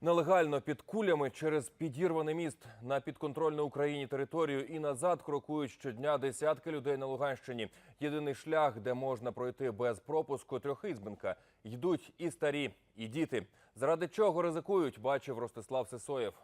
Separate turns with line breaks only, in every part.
Нелегально під кулями через підірваний міст на підконтрольну Україні територію і назад крокують щодня десятки людей на Луганщині. Єдиний шлях, де можна пройти без пропуску трьохизбинка. Йдуть і старі, і діти. Заради чого ризикують, бачив Ростислав Сисоєв.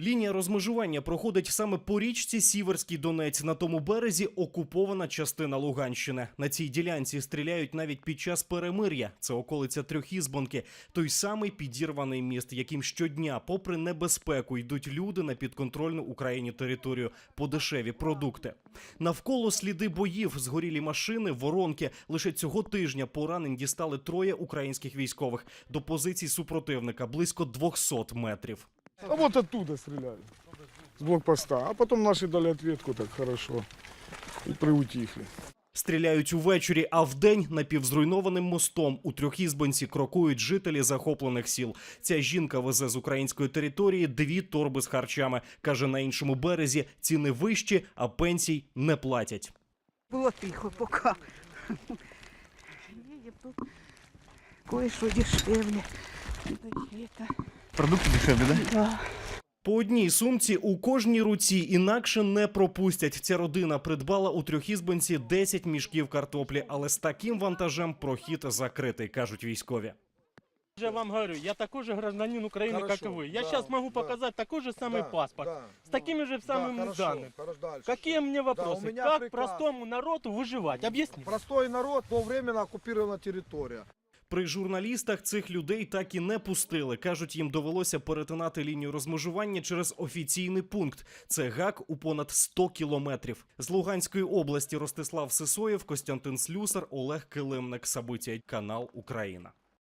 Лінія розмежування проходить саме по річці Сіверський Донець. На тому березі окупована частина Луганщини. На цій ділянці стріляють навіть під час перемир'я. Це околиця Трьохізбонки. Той самий підірваний міст, яким щодня, попри небезпеку, йдуть люди на підконтрольну Україні територію по дешеві продукти. Навколо сліди боїв, згорілі машини, воронки. Лише цього тижня поранень дістали троє українських військових до позицій супротивника близько 200 метрів.
А вот оттуда стреляли. С блокпоста. А потом наши дали ответку так хорошо. И приутихли.
Стріляють увечері, а вдень напівзруйнованим мостом у трьохізбанці крокують жителі захоплених сіл. Ця жінка везе з української території дві торби з харчами. каже, на іншому березі ціни вищі, а пенсій не платять.
Було тихо поки. Є тут кое-що дешевле. Это,
Продукти дешевлі, да?
да.
По одній сумці у кожній руці інакше не пропустять. Ця родина придбала у трьохізбанці 10 мішків картоплі, але з таким вантажем прохід закритий, кажуть військові.
Я вам говорю, я такой же гражданин Украины,
Хорошо,
как и вы. Я
да,
сейчас могу
да.
показать такой же самый
Да,
паспорт.
да.
С такими же
Да,
самыми
хорошо,
данными.
хорошо, дальше.
Какие мне вопросы?
меня
как
приказ.
простому народу выживать? Объясни.
Простой народ, но временно оккупирована территория.
При журналістах цих людей так і не пустили. кажуть, їм довелося перетинати лінію розмежування через офіційний пункт. Це гак у понад 100 кілометрів. З Луганської області Ростислав Сисоєв, Костянтин Слюсар, Олег Килимник. Сабиття канал Україна.